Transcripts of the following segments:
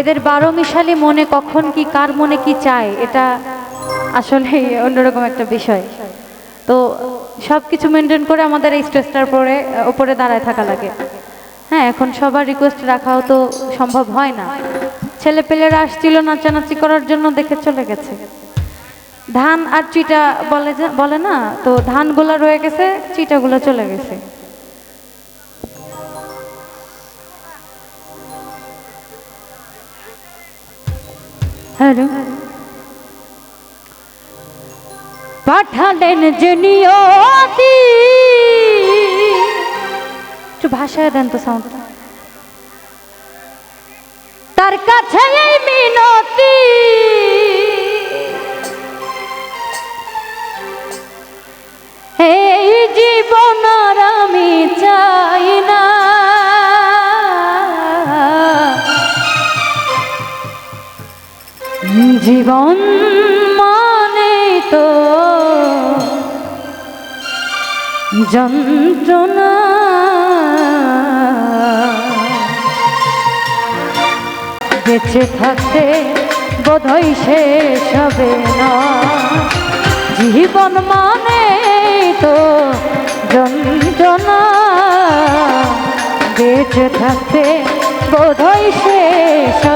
এদের বারো মিশালি মনে কখন কি, কার মনে কি চায়, এটা আসলে অন্যরকম একটা বিষয়। তো সব কিছু মেনটেন করে আমাদের এই স্টেজটার পরে ওপরে দাঁড়ায় থাকা লাগে। হ্যাঁ এখন সবার রিকোয়েস্ট রাখাও তো সম্ভব হয় না। ছেলে পেলেরা আসছিল নাচানাচি করার জন্য দেখে চলে গেছে। ধান আর চিটা বলে বলে না, তো ধানগুলা রয়ে গেছে, চিটাগুলো চলে গেছে। হ্যালো পাঠালেন যে নিয়তি একটু ভাষায় দেন তো সাউন্ডটা তার কাছে মিনতি। জীবন মানে তো যন্ত্রণা। বেঁচে থাকতে বোধহয় শেষ হবে না। জীবন মানে তো যন্ত্রণা। বেঁচে থাকতে বোধহয় শেষ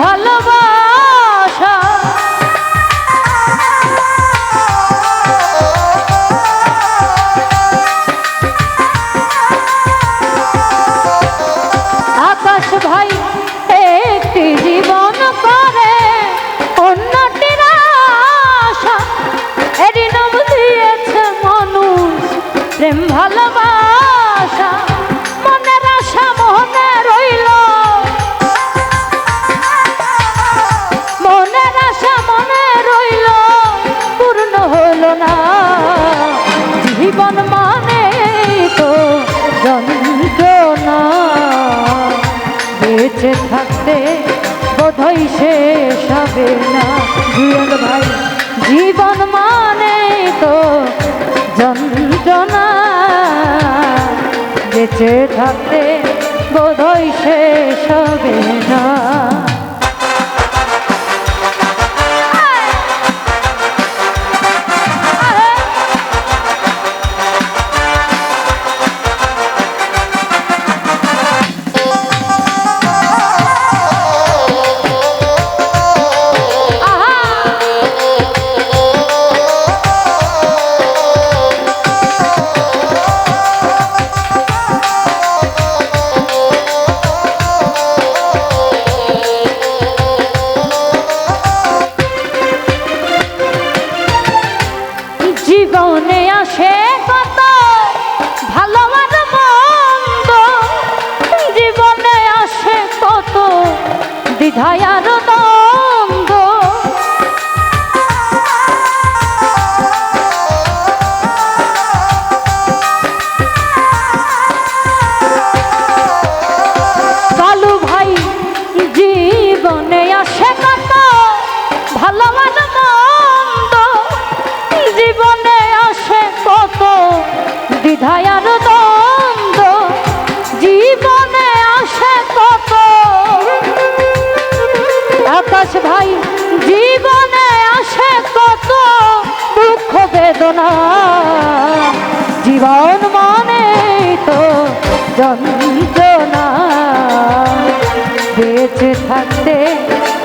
ভালোবাসা। আকাশ ভাই একটি জীবন করে অন্যটির আশা। এরই দিয়েছে মানুষ প্রেম ভালোবাসা। বোধহয় শেষ হবে না। জুয়েল ভাই, জীবন মানে তো যন্ত্রণা। বেঁচে থাকতে বোধই শেষ হবে না। দ্বিধায় আর আকাশ ভাই, জীবনে আসে কত দুঃখ বেদনা। জীবন মানে তো যন্ত্রণা। বেঁচে থাকতে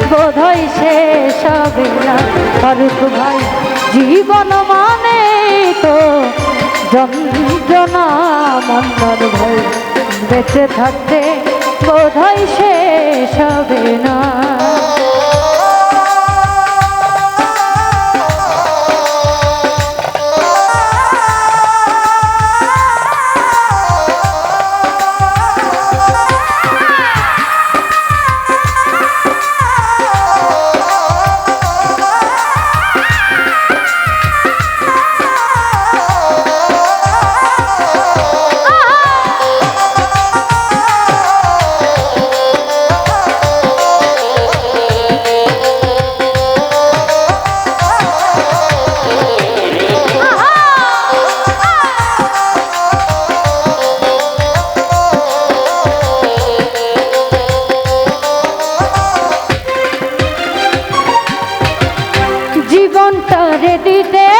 বোধহয় শেষ হবে না। ফারুক ভাই, জীবন মানে তো যন্ত্রণা, মন্দর ভাই বেঁচে থাকতে বোধহয় শেষ হবে না। ছেড়ে দিতে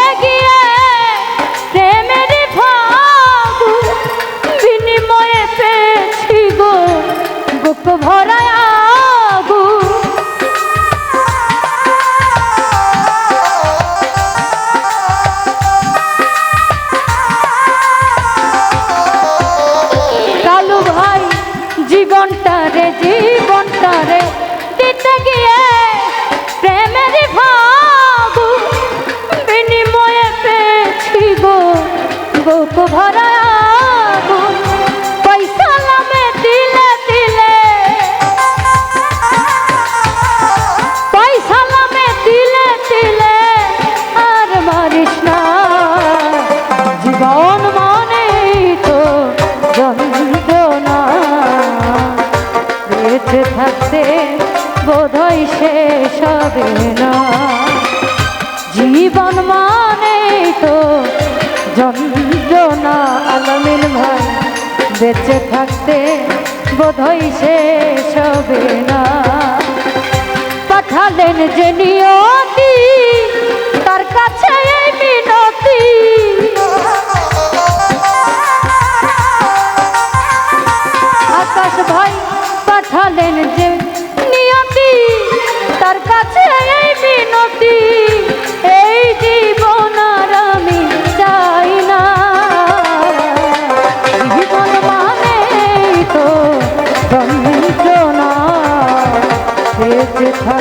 ভরা পয়সা নামে দিলে দিলে। পয়সা নামে দিলে দিলে, আর মারিস না। জীবন মানে তো যন্ত্রণা বেঁচে থাকতে বোধহয় শেষ হবে না। জীবন মানে তো যন্ত্রণা আলমিন ভাই, বেঁচে থাকতে বোধহয় শেষ হবে না। পাঠালেন যে নিয়তি, তার কাছে এই মিনতি। আকাশ ভাই, পাঠালেন যে নিয়তি, তার কাছে